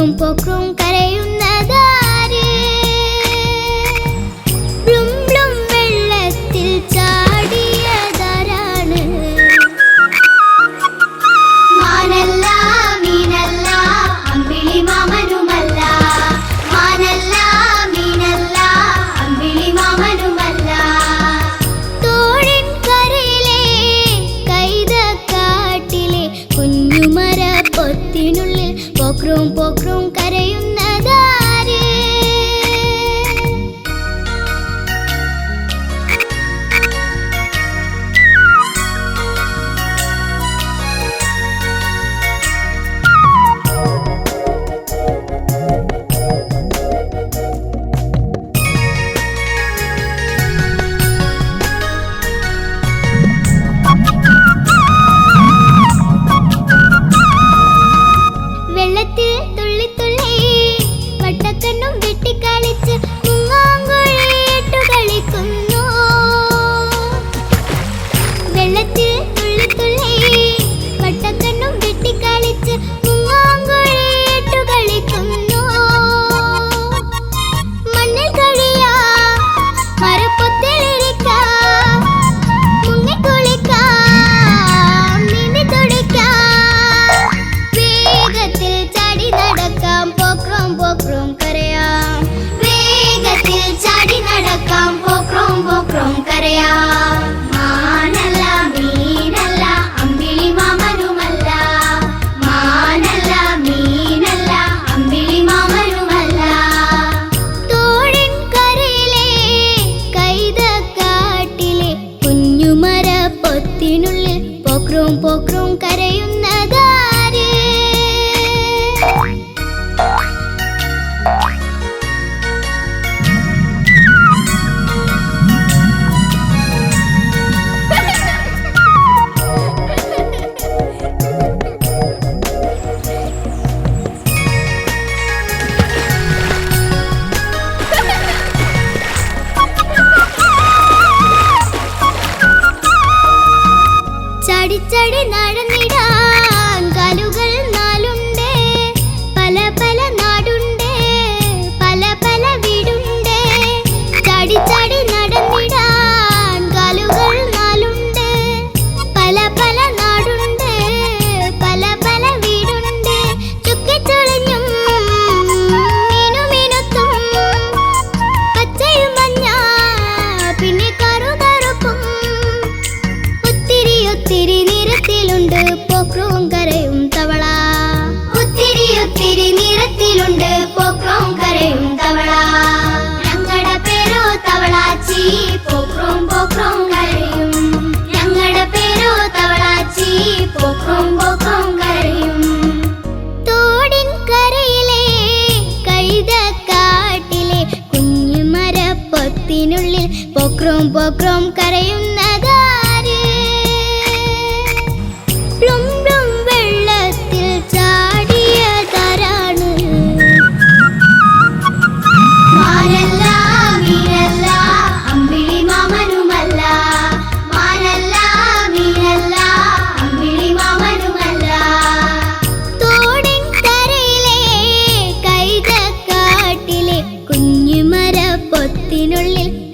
rompo con Siri നിറത്തിലുണ്ട്. കരയും തവള. ഞങ്ങളുടെ പേരോ തവളാച്ചി. പൊക്രോം പൊക്രോം കരയും. ഞങ്ങളുടെ പേരോ തവളാച്ചി. പൊക്രോം പൊക്രോം കരയും. തോടിൻ കരയിലെ പൊക്രോം കരയും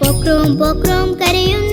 போக்குறோம் போக்குறோம் கரையும்